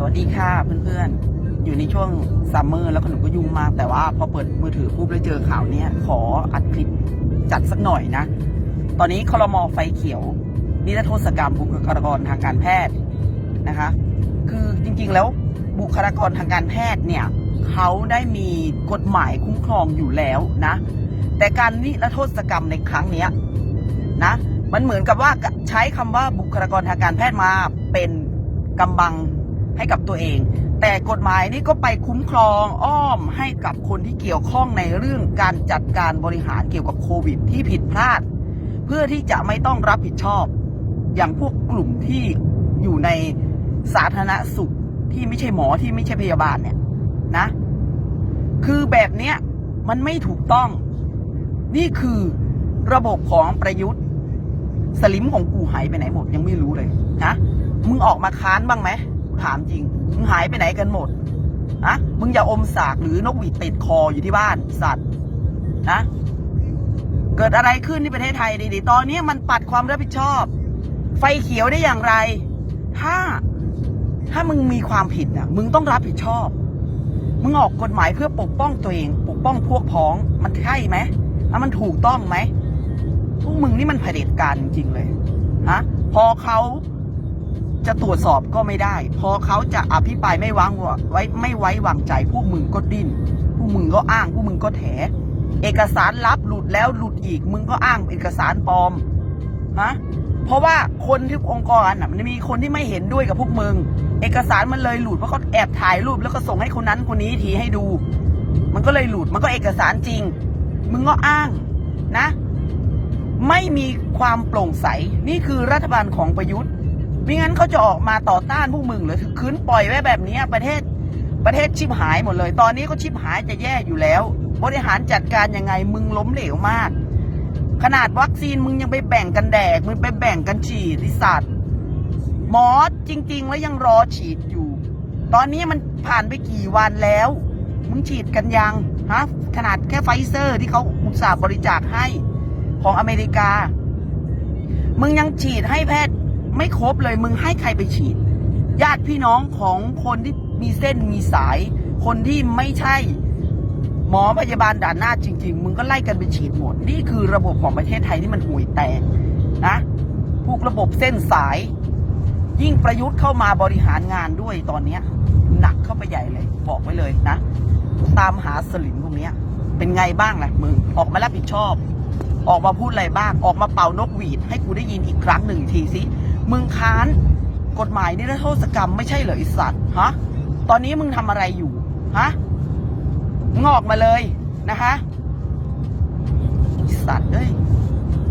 สวัสดีค่ะเพื่อนๆ อยู่ในช่วงซัมเมอร์แล้วก็หนูก็ยุ่งมาก แต่ว่าพอเปิดมือถือปุ๊บแล้วเจอข่าวเนี้ยขออัดคลิปจัดสักหน่อยนะ ตอนนี้คลมอไฟเขียว นิรโทษกรรมบุคลากรทางการแพทย์นะคะ คือจริงๆแล้วบุคลากรทางการแพทย์เนี่ยเขาได้มีกฎหมายคุ้มครองอยู่แล้วนะ แต่การนิรโทษกรรมในครั้งเนี้ยนะมันเหมือนกับว่าใช้คำว่าบุคลากรทางการแพทย์มาเป็นกำบัง ให้กับตัวเอง แต่กฎหมายนี้ก็ไปคุ้มครองอ้อมให้กับคนที่เกี่ยวข้องในเรื่องการจัดการบริหารเกี่ยวกับโควิดที่ผิดพลาด เพื่อที่จะไม่ต้องรับผิดชอบ อย่างพวกกลุ่มที่อยู่ในสาธารณสุขที่ไม่ใช่หมอที่ไม่ใช่พยาบาลเนี่ยนะ คือแบบเนี้ยมันไม่ถูกต้อง นี่คือระบบของประยุทธ์ สลิมของกูหายไปไหนหมดยังไม่รู้เลยนะมึงออกมาค้านบ้างไหม ถามจริง มึงหายไปไหนกันหมดนะมึงอย่าอมสากหรือนกหวีดติดคออยู่ที่บ้านสัตว์นะเกิดอะไรขึ้นที่ประเทศไทยดีๆ ตอนนี้มันปัดความรับผิดชอบ ไฟเขียวได้อย่างไร ถ้า ถ้ามึงมีความผิดน่ะ มึงต้องรับผิดชอบ มึงออกกฎหมายเพื่อปกป้องตัวเอง ปกป้องพวกพ้อง มันใช่ไหมแล้วมันถูกต้องไหมพวกมึงนี่มันเผด็จการจริงเลย ฮะ พอเขา จะตรวจสอบก็ไม่ได้ พอเขาจะอภิปรายไม่วางไว้ไม่ไว้วางใจพวกมึงก็ดิ้นพวกมึงก็อ้างพวกมึงก็แถ เอกสารลับหลุดแล้วหลุดอีก มึงก็อ้างเอกสารปลอมฮะเพราะว่าคนที่องค์กรอะมันมีคนที่ไม่เห็นด้วยกับพวกมึง เอกสารมันเลยหลุดเพราะเขาแอบถ่ายรูปแล้วก็ส่งให้คนนั้นคนนี้ทีให้ดู มันก็เลยหลุดมันก็เอกสารจริง มึงก็อ้างนะ ไม่มีความโปร่งใสนี่คือรัฐบาลของประยุทธ์ ไม่งั้นเขาจะออกมาต่อต้านพวกมึงหรือคืนปล่อยไว้แบบนี้ประเทศประเทศชิบหายหมดเลย ตอนนี้ก็ชิบหายจะแย่อยู่แล้ว บริหารจัดการยังไงมึงล้มเหลวมาก ขนาดวัคซีนมึงยังไปแบ่งกันแดก มึงไปแบ่งกันฉีดไอิสัตว์หมอจริง ๆ แล้วยังรอฉีดอยู่ ตอนนี้มันผ่านไปกี่วันแล้ว มึงฉีดกันยังฮะขนาดแค่ไฟเซอร์ที่เขาอุตส่าห์บริจาคให้ของอเมริกา มึงยังฉีดให้แพทย์ ไม่ครบเลยมึงให้ใครไปฉีด ญาติพี่น้องของคนที่มีเส้นมีสาย คนที่ไม่ใช่ หมอพยาบาลด่านหน้าจริง ๆ มึงก็ไล่กันไปฉีดหมด นี่คือระบบของประเทศไทยที่มันห่วยแตกนะพวกระบบเส้นสาย ยิ่งประยุทธ์เข้ามาบริหารงานด้วยตอนเนี้ยหนักเข้าไปใหญ่เลย บอกไว้เลยนะ ตามหาสลิมพวกเนี้ยเป็นไงบ้างล่ะมึง ออกมารับผิดชอบ ออกมาพูดอะไรบ้าง ออกมาเป่านกหวีด ให้กูได้ยินอีกครั้งหนึ่งทีสิ มึงค้านกฎหมายนิรโทษกรรมไม่ใช่เหรอไอสัตว์ฮะตอนนี้มึงทำอะไรอยู่ฮะงอกมาเลยนะคะอ้สัตว์เอ้ย